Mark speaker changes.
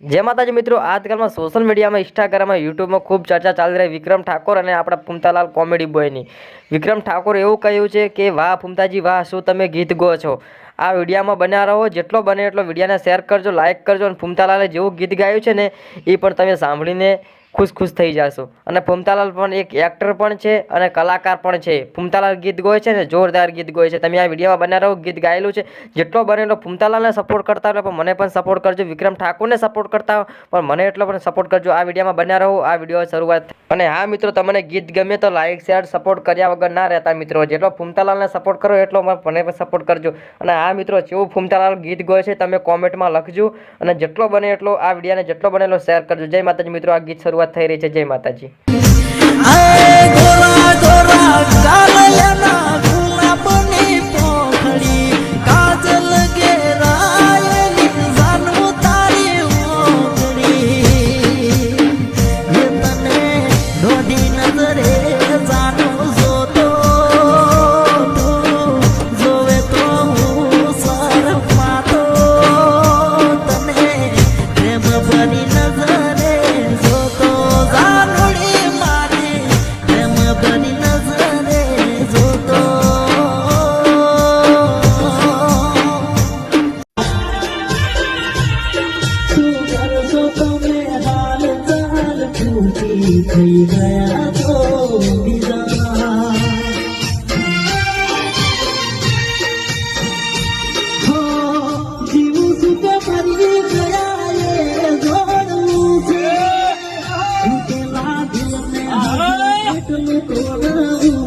Speaker 1: જય માતાજી મિત્રો, આજકાલમાં સોશિયલ મીડિયામાં ઇન્સ્ટાગ્રામમાં યુટ્યુબમાં ખૂબ ચર્ચા ચાલી રહી. વિક્રમ ઠાકોર અને આપણા ફૂમતાલાલ કોમેડી બોયની વિક્રમ ઠાકોર એવું કહ્યું છે કે, વાહ ફૂમતાજી, વાહ, શું તમે ગીત ગો છો? આ વિડીયામાં બન્યા રહો જેટલો બને એટલો વિડીયાને શેર કરજો લાઇક કરજો અને ફૂમતાલાલે જેવું ગીત ગાયું છે ને, એ પણ તમે સાંભળીને ખુશ ખુશ થઈ જશો. અને ફૂમતાલાલ પણ એક એક્ટર પણ છે અને કલાકાર પણ છે. ફૂમતાલાલ ગીત ગોય છે ને, જોરદાર ગીત ગોય છે. તમે આ વિડીયોમાં રહો, ગીત ગાયેલું છે. જેટલો બને એટલો ફૂમતાલાલને સપોર્ટ કરતા હોય પણ મને પણ સપોર્ટ કરજો. વિક્રમ ઠાકોરને સપોર્ટ કરતા પણ મને એટલો પણ સપોર્ટ કરજો. આ વિડીયોમાં બન્યા રહો, આ વીડિયો શરૂઆત અને હા મિત્રો, તમને ગીત ગમે તો લાઇક શેર સપોર્ટ કર્યા વગર ના રહેતા મિત્રો. જેટલો ફૂમતાલાલને સપોર્ટ કરો, એટલો મને પણ સપોર્ટ કરજો. અને હા મિત્રો, જેવું ફૂમતાલાલ ગીત ગોય છે, તમે કોમેન્ટમાં લખજો. અને જેટલો બને એટલો આ વિડીયોને જેટલો બને એટલો શેર કરજો. જય માતાજી મિત્રો, આ ગીત શરૂઆત થઈ રહી છે. જય માતાજી.
Speaker 2: પૂછી થઈ ગયા છો બીજા હો, જીવું કે મરી ગયા એ જોડવું છે તૂટેલા દિલને એટલું તોડવું